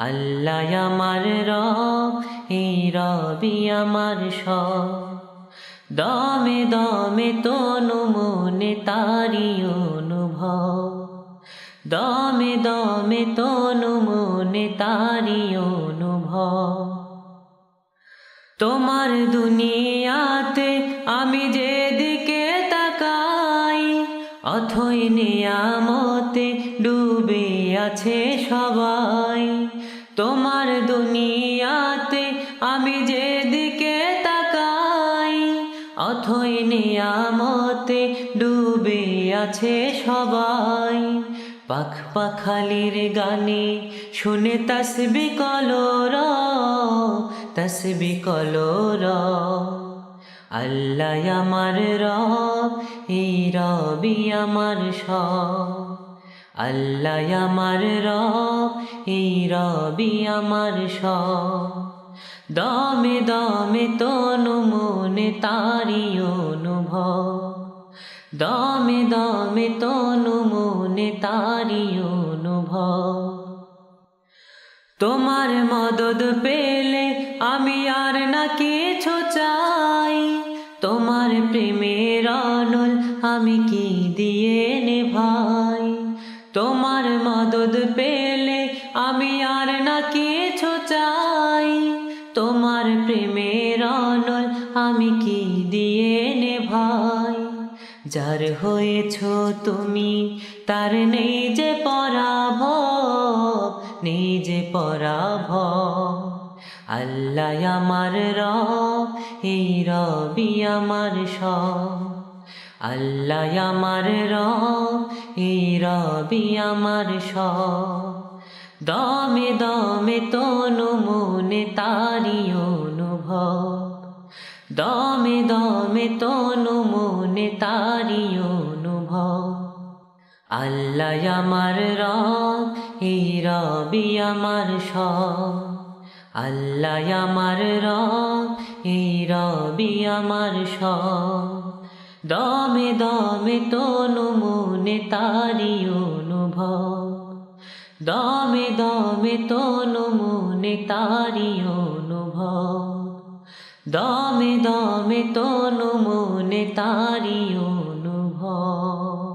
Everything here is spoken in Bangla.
আল্লাহ আমার রব, এই রবি আমার সব। দমে দমে তনু মনে তারি অনুভব। দমে দমে তনু মনে তারি অনুভব। তোমার দুনিয়াতে আমি যেদিকে তাকাই, অথই নিয়ামতে ডুবে আছে সবাই। তোমার দুনিয়াতে আমি যেদিকে তাকাই, অথই নিয়ামতে ডুবে আছে সবাই। পাখ পাখালির গানে শুনে তসবি কলর তসবি কলর। আল্লাহ আমার রব, এই রবি আমার সব। আল্লাহ আমার রব, এই রবি আমার সব। দমে দমে তনু মনে তারি অনুভব। দমে দমে তনু মনে তারি অনুভব। তোমার মদদ পেলে আমি আর না কিছু চাই। তোমার প্রেমের অনল আমি কি দিয়ে নে ভাই তোমার মদদ পেলে আমি আর না কিছু চাই। তোমার প্রেমের অনল আমি কি দিয়ে নে ভাই যার হয়েছ তুমি, তার নেই যে পরাভ নেই যে পরাভ আল্লাহ আমার রব, এই রবি আমার সব। আল্লাহ আমার এই রবি আমার সব। দমে দমে তনু মনে তারি অনুভব। দমে দমে তনু মনে তারি অনুভব। আল্লাহ আমার এই রবি আমার সব। আল্লাহ আমার এই রবি আমার সব। দমে দমে তনু মনে তারি অনুভব। দমে দমে তনু মনে তারি অনুভব। দমে দমে তনু মনে তারি অনুভব।